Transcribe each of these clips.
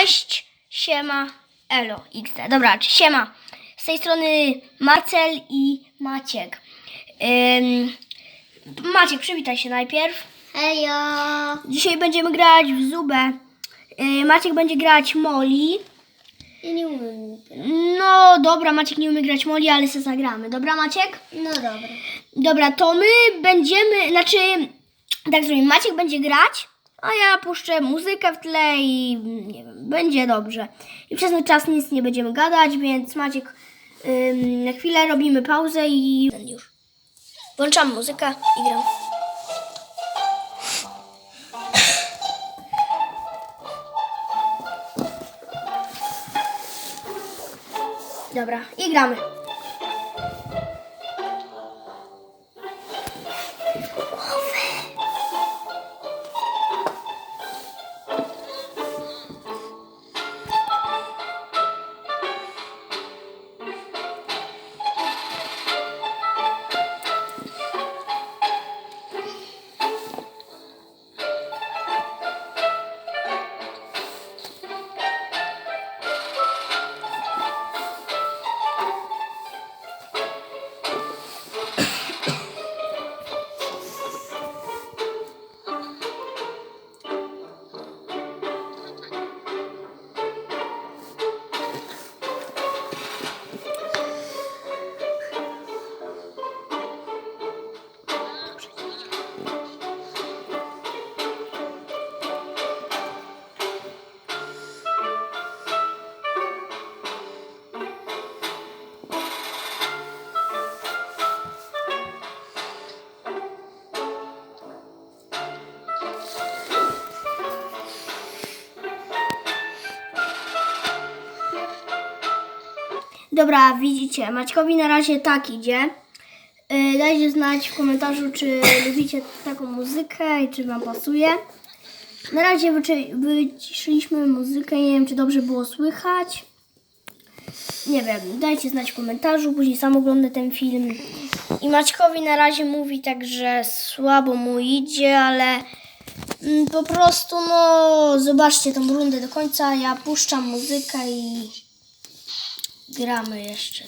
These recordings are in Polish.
Cześć, siema, elo, XD. Dobra, siema. Z tej strony Marcel i Maciek. Ym, Maciek, przywitaj się najpierw. Hejo! Dzisiaj będziemy grać w Zubę. Yy, Maciek będzie grać Molly. Ja nie umiem. No dobra, Maciek nie umie grać Molly, ale se zagramy. Dobra, Maciek? No dobra. Dobra, to my będziemy, znaczy, tak zrobimy, Maciek będzie grać, a ja puszczę muzykę w tle i nie wiem, będzie dobrze. I przez ten czas nic nie będziemy gadać, więc Maciek, ym, na chwilę robimy pauzę i już. Włączam muzykę i gram. Dobra, i gramy. Dobra, widzicie, Maćkowi na razie tak idzie. Yy, Dajcie znać w komentarzu, czy lubicie taką muzykę i czy wam pasuje. Na razie wyciszyliśmy muzykę, nie wiem czy dobrze było słychać. Nie wiem, dajcie znać w komentarzu, później sam oglądę ten film. I Maćkowi na razie mówi tak, że słabo mu idzie, ale mm, po prostu no zobaczcie tą rundę do końca. Ja puszczam muzykę i gramy jeszcze.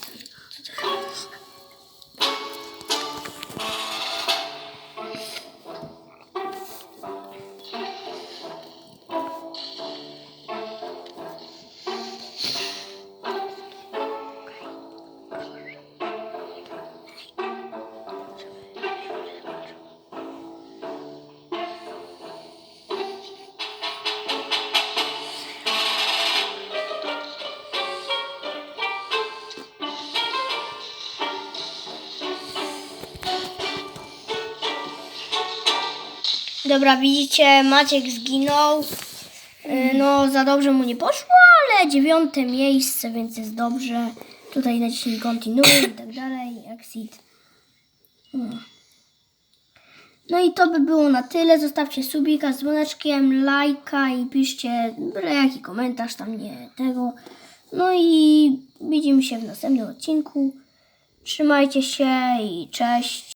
Dobra, widzicie, Maciek zginął. Y, No, za dobrze mu nie poszło, ale dziewiąte miejsce, więc jest dobrze. Tutaj naciśnij continue i tak dalej, exit. No i to by było na tyle. Zostawcie subika z dzwoneczkiem, lajka i piszcie byle jaki komentarz tam nie tego. No i widzimy się w następnym odcinku. Trzymajcie się i cześć.